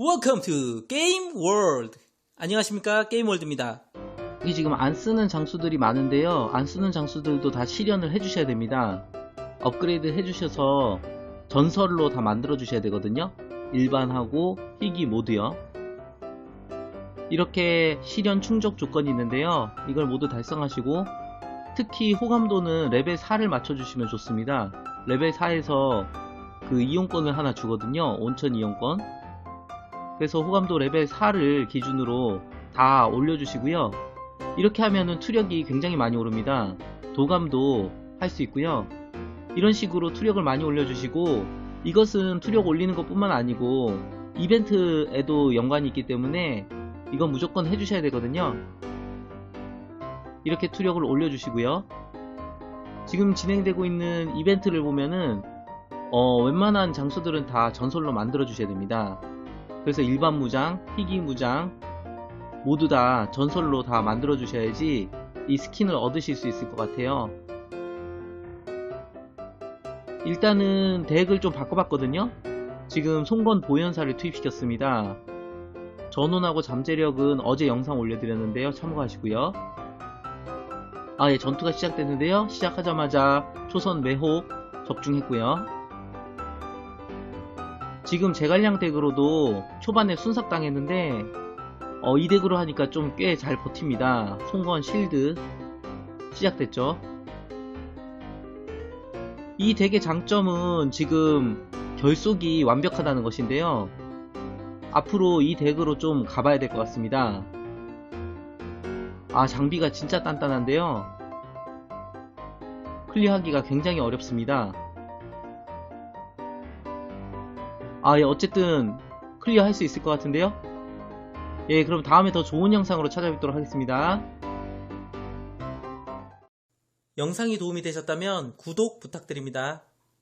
Welcome to Game World. 안녕하십니까 게임 월드입니다. 여기 지금 안 쓰는 장수들이 많은데요. 안 쓰는 장수들도 다 실현을 해주셔야 됩니다. 업그레이드 해주셔서 전설로 다 만들어 주셔야 되거든요. 일반하고 희귀 모두요. 이렇게 실현 충족 조건이 있는데요. 이걸 모두 달성하시고 특히 호감도는 레벨 4를 맞춰주시면 좋습니다. 레벨 4에서 그 이용권을 하나 주거든요. 온천 이용권. 그래서 호감도 레벨 4를 기준으로 다 올려주시고요. 이렇게 하면은 투력이 굉장히 많이 오릅니다. 도감도 할 수 있고요. 이런 식으로 투력을 많이 올려주시고 이것은 투력 올리는 것 뿐만 아니고 이벤트에도 연관이 있기 때문에 이건 무조건 해주셔야 되거든요. 이렇게 투력을 올려주시고요. 지금 진행되고 있는 이벤트를 보면은 어, 웬만한 장수들은 다 전설로 만들어 주셔야 됩니다. 그래서 일반 무장, 희귀 무장 모두 다 전설로 다 만들어 주셔야지 이 스킨을 얻으실 수 있을 것 같아요. 일단은 덱을 좀 바꿔봤거든요. 지금 송건 보현사를 투입시켰습니다. 전원하고 잠재력은 어제 영상 올려드렸는데요. 참고하시고요. 아, 예, 전투가 시작됐는데요. 시작하자마자 초선 매혹 적중했고요. 지금 제갈량 덱으로도 초반에 순삭당했는데 어, 이 덱으로 하니까 좀 꽤 잘 버팁니다. 송건 실드 시작됐죠. 이 덱의 장점은 지금 결속이 완벽하다는 것인데요. 앞으로 이 덱으로 좀 가봐야 될 것 같습니다. 아 장비가 진짜 단단한데요. 클리어하기가 굉장히 어렵습니다. 아, 예, 어쨌든 클리어 할 수 있을 것 같은데요? 예, 그럼 다음에 더 좋은 영상으로 찾아뵙도록 하겠습니다. 영상이 도움이 되셨다면 구독 부탁드립니다.